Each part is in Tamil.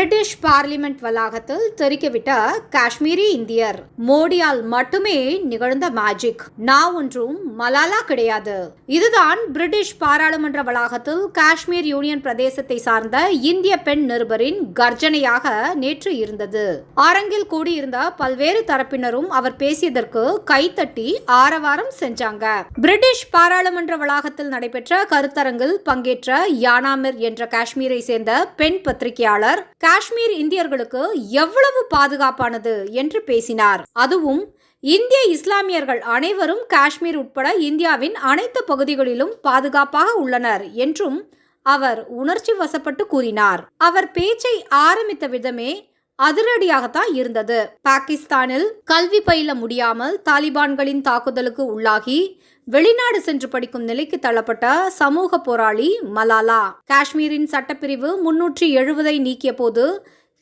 பிரிட்டிஷ் பார்லிமெண்ட் வளாகத்தில் தெரிக்கிவிட்ட காஷ்மீரி இந்தியர் மோடியால் மட்டுமே நிகழ்ந்த மேஜிக் நான் ஒன்றும் மலாலா கிடையாது. இதுதான் பிரிட்டிஷ் பாராளுமன்ற வளாகத்தில் காஷ்மீர் யூனியன் பிரதேசத்தை சார்ந்த இந்திய பெண் நிருபரின் கர்ஜனையாக நேற்று இருந்தது. அரங்கில் கூடியிருந்த பல்வேறு தரப்பினரும் அவர் பேசியதற்கு கைத்தட்டி ஆரவாரம் செஞ்சாங்க. பிரிட்டிஷ் பாராளுமன்ற வளாகத்தில் நடைபெற்ற கருத்தரங்கில் பங்கேற்ற யானாமிர் என்ற காஷ்மீரை சேர்ந்த பெண் பத்திரிகையாளர் காஷ்மீர் இந்தியர்களுக்கு எவ்வளவு பாதுகாப்பானது என்று பேசினார். அதுவும் இந்திய இஸ்லாமியர்கள் அனைவரும் காஷ்மீர் உட்பட இந்தியாவின் அனைத்து பகுதிகளிலும் பாதுகாப்பாக உள்ளனர் என்றும் அவர் உணர்ச்சி வசப்பட்டு கூறினார். அவர் பேச்சை ஆரம்பித்த விதமே அதிரடியாகத்தான் இருந்தது. பாகிஸ்தானில் கல்வி பயில முடியாமல் தாலிபான்களின் தாக்குதலுக்கு உள்ளாகி வெளிநாடு சென்று படிக்கும் நிலைக்கு தள்ளப்பட்ட சமூக போராளி மலாலா. காஷ்மீரின் சட்டப்பிரிவு முன்னூற்றி எழுபதை நீக்கிய போது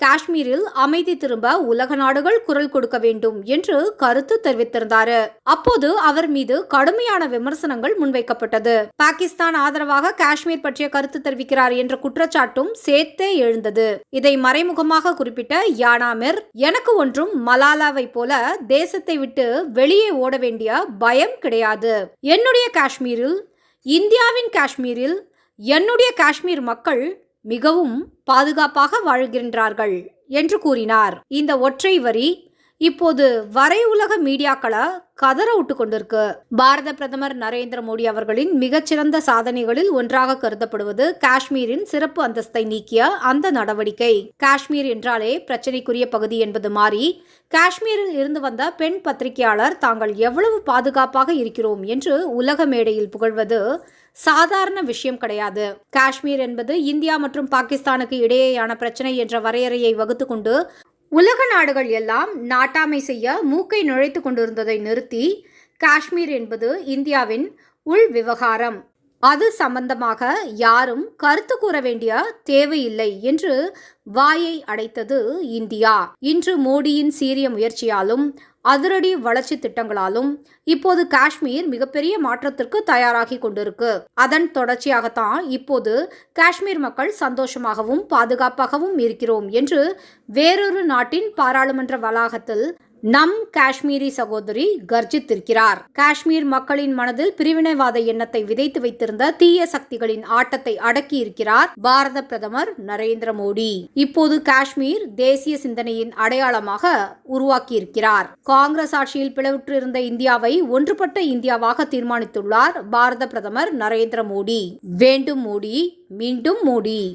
காஷ்மீரில் அமைதி திரும்ப உலக நாடுகள் குரல் கொடுக்க வேண்டும் என்று கருத்து தெரிவித்திருந்தார். அப்போது அவர் மீது கடுமையான விமர்சனங்கள் முன்வைக்கப்பட்டது. பாகிஸ்தான் ஆதரவாக காஷ்மீர் பற்றிய கருத்து தெரிவிக்கிறார் என்ற குற்றச்சாட்டும் சேர்த்தே எழுந்தது. இதை மறைமுகமாக குறிப்பிட்ட யானாமிர் எனக்கு ஒன்றும் மலாலாவை போல தேசத்தை விட்டு வெளியே ஓட வேண்டிய பயம் கிடையாது. என்னுடைய காஷ்மீரில் இந்தியாவின் காஷ்மீரில் என்னுடைய காஷ்மீர் மக்கள் மிகவும் பாதுகாப்பாக வாழ்கின்றார்கள் என்று கூறினார். இந்த ஒற்றை வரி இப்போது வரை உலக மீடியாக்களை கதற விட்டு கொண்டிருக்கு பாரத பிரதமர் நரேந்திர மோடி அவர்களின் மிகச்சிறந்த சாதனைகளில் ஒன்றாக கருதப்படுவது காஷ்மீரின் சிறப்பு அந்தஸ்தை நீக்கிய அந்த நடவடிக்கை. காஷ்மீர் என்றாலே பிரச்சனைக்குரிய பகுதி என்பது மாறி காஷ்மீரில் இருந்து வந்த பெண் பத்திரிகையாளர் தாங்கள் எவ்வளவு பாதுகாப்பாக இருக்கிறோம் என்று உலக மேடையில் புகழ்வது சாதாரண விஷயம் கிடையாது. காஷ்மீர் என்பது இந்தியா மற்றும் பாகிஸ்தானுக்கு இடையேயான பிரச்சனை என்ற வரையறையை வகுத்துக்கொண்டு உலக நாடுகள் எல்லாம் நாட்டாமை செய்ய மூக்கை நுழைத்து கொண்டிருந்ததை நிறுத்தி காஷ்மீர் என்பது இந்தியாவின் உள் விவகாரம். அது சம்பந்தமாக யாரும் கருத்து கூற வேண்டிய தேவையில்லை என்று வாயை அடைத்தது இந்தியா. இன்று மோடியின் சீரிய முயற்சியாலும் அதிரடி வளர்ச்சி திட்டங்களாலும் இப்போது காஷ்மீர் மிகப்பெரிய மாற்றத்திற்கு தயாராகி கொண்டிருக்கு. அதன் தொடர்ச்சியாகத்தான் இப்போது காஷ்மீர் மக்கள் சந்தோஷமாகவும் பாதுகாப்பாகவும் இருக்கிறோம் என்று வேறொரு நாட்டின் பாராளுமன்ற வளாகத்தில் நம் காஷ்மீரி சகோதரி கர்ஜித்திருக்கிறார். காஷ்மீர் மக்களின் மனதில் பிரிவினைவாத எண்ணத்தை விதைத்து வைத்திருந்த தீய சக்திகளின் ஆட்டத்தை அடக்கி இருக்கிறார் பாரத பிரதமர் நரேந்திர மோடி. இப்போது காஷ்மீர் தேசிய சிந்தனையின் அடையாளமாக உருவாக்கியிருக்கிறார். காங்கிரஸ் ஆட்சியில் பிளவுற்றிருந்த இந்தியாவை ஒன்றுபட்ட இந்தியாவாக தீர்மானித்துள்ளார் பாரத பிரதமர் நரேந்திர மோடி. வேண்டும் மோடி மீண்டும் மோடி.